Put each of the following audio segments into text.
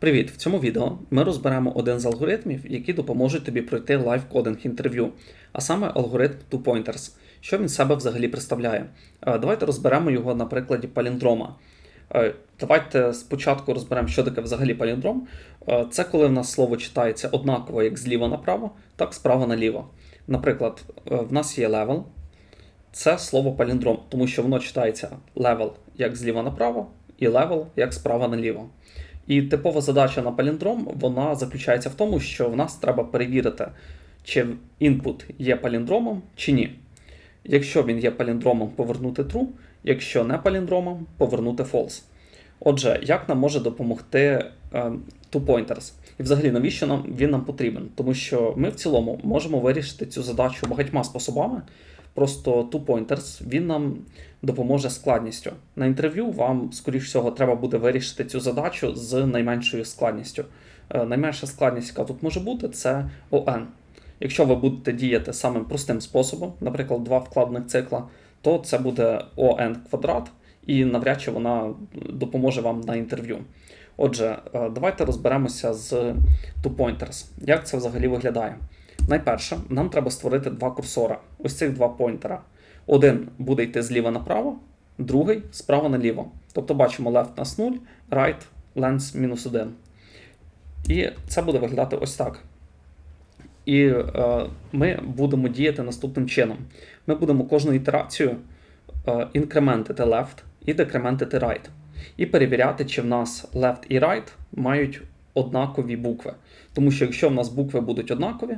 Привіт! В цьому відео ми розберемо один з алгоритмів, які допоможуть тобі пройти лайв-кодинг інтерв'ю, а саме алгоритм Two Pointers. Що він себе взагалі представляє? Е, Давайте розберемо його на прикладі паліндрома. Е, Давайте спочатку розберемо, що таке взагалі паліндром. Е, Це коли в нас слово читається однаково як зліва направо, так справа наліво. Наприклад, в нас є level, це слово паліндром, тому що воно читається level як зліва направо, і level як справа наліво. І типова задача на паліндром вона заключається в тому, що в нас треба перевірити, чи інпут є паліндромом чи ні. Якщо він є паліндромом, повернути true, якщо не паліндромом, повернути false. Отже, як нам може допомогти е, two-pointers? І взагалі, навіщо нам він нам потрібен? Тому що ми в цілому можемо вирішити цю задачу багатьма способами. Просто two-pointers він нам допоможе складністю. На інтерв'ю вам, скоріш всього, треба буде вирішити цю задачу з найменшою складністю. Е, Найменша складність, яка тут може бути, це ON. Якщо ви будете діяти самим простим способом, наприклад, два вкладних цикла, то це буде ON квадрат, і навряд чи вона допоможе вам на інтерв'ю. Отже, е, давайте розберемося з two pointers. Як це взагалі виглядає? Найперше, нам треба створити два курсора. Ось цих два поінтера. Один буде йти зліва направо, другий справа наліво. Тобто бачимо left нас 0, right length мінус 1. І це буде виглядати ось так. І е, ми будемо діяти наступним чином. Ми будемо кожну ітерацію е, інкрементити left і декрементити right. І перевіряти, чи в нас left і right мають однакові букви. Тому що якщо в нас букви будуть однакові,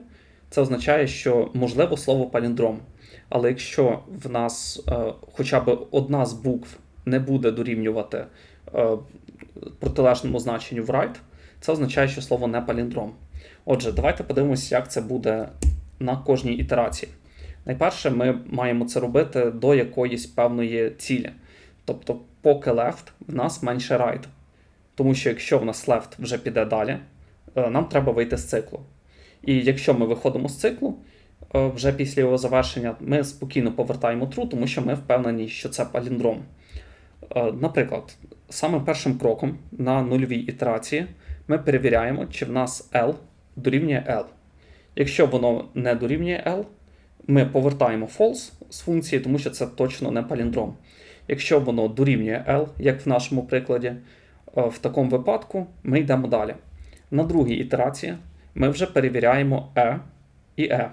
це означає, що можливо слово паліндром. Але якщо в нас е, хоча б одна з букв не буде дорівнювати е, протилежному значенню в right, це означає, що слово не паліндром. Отже, давайте подивимося, як це буде на кожній ітерації. Найперше, ми маємо це робити до якоїсь певної цілі. Тобто, поки left, в нас менше right. Тому що якщо в нас left вже піде далі, е, нам треба вийти з циклу. І якщо ми виходимо з циклу, е, вже після його завершення, ми спокійно повертаємо true, тому що ми впевнені, що це паліндром. Е, Наприклад, самим першим кроком на нульовій ітерації ми перевіряємо, чи в нас L дорівнює L. Якщо воно не дорівнює L, ми повертаємо false з функції, тому що це точно не паліндром. Якщо воно дорівнює L, як в нашому прикладі, е, в такому випадку ми йдемо далі. На другій ітерації ми вже перевіряємо E і E.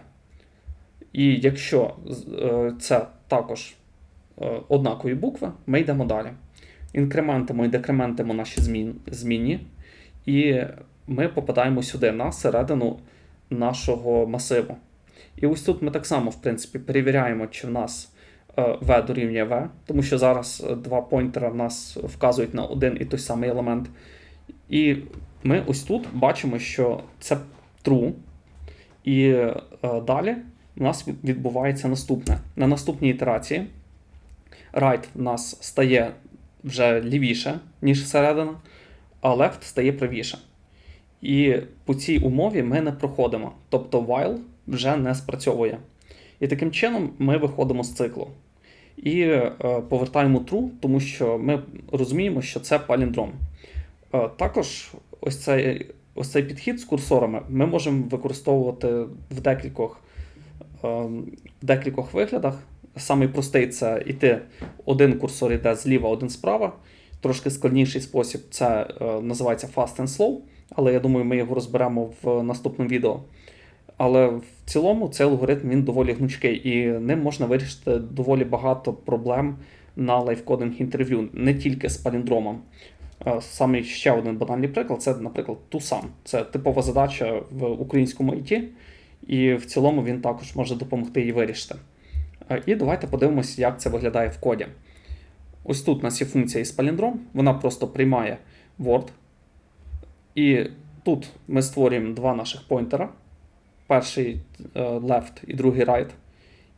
І якщо е, це також однакові букви, ми йдемо далі. Інкрементимо і декрементимо наші змін, змінні, і ми попадаємо сюди на середину нашого масиву. І ось тут ми так само, в принципі, перевіряємо, чи в нас V дорівнює V, тому що зараз два поінтера в нас вказують на один і той самий елемент. І ми ось тут бачимо, що це true. І е, далі у нас відбувається наступне. На наступній ітерації right в нас стає вже лівіше, ніж середина, а left стає правіше. І по цій умові ми не проходимо. Тобто while вже не спрацьовує. І таким чином ми виходимо з циклу. І е, повертаємо true, тому що ми розуміємо, що це паліндром. Е, також ось цей, ось цей підхід з курсорами ми можемо використовувати в декількох, е, в декількох виглядах. Самий простий це іти один курсор йде зліва, один справа. Трошки складніший спосіб це е, називається fast and slow, але я думаю, ми його розберемо в наступному відео. Але в цілому цей алгоритм він доволі гнучкий, і ним можна вирішити доволі багато проблем на лайфкодинг інтерв'ю, не тільки з паліндромом. Е, Саме ще один банальний приклад це, наприклад, Тусам. Це типова задача в українському IT, і в цілому він також може допомогти її вирішити. Е, І давайте подивимося, як це виглядає в коді. Ось тут у нас є функція із паліндром, вона просто приймає Word. І тут ми створюємо два наших поінтера. Перший е, left і другий right.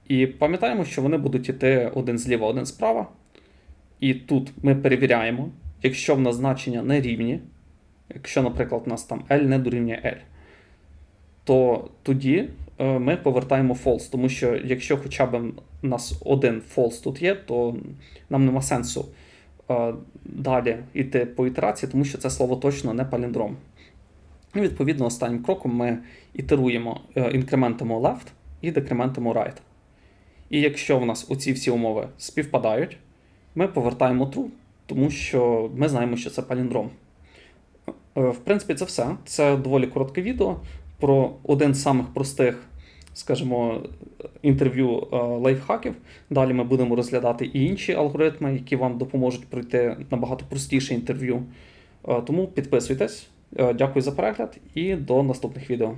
І пам'ятаємо, що вони будуть йти один зліва, один справа. І тут ми перевіряємо, якщо в нас значення не рівні, якщо, наприклад, у нас там L не дорівнює L, то тоді е, ми повертаємо false, тому що якщо хоча б у нас один false тут є, то нам нема сенсу е, далі йти по ітерації, тому що це слово точно не паліндром. І відповідно останнім кроком ми ітеруємо, е, інкрементимо left і декрементимо right. І якщо в нас оці всі умови співпадають, ми повертаємо true, тому що ми знаємо, що це паліндром. Е, В принципі, це все. Це доволі коротке відео про один з самих простих, скажімо, інтерв'ю е, лайфхаків. Далі ми будемо розглядати і інші алгоритми, які вам допоможуть пройти набагато простіше інтерв'ю. Е, Тому підписуйтесь. Дякую за перегляд і до наступних відео.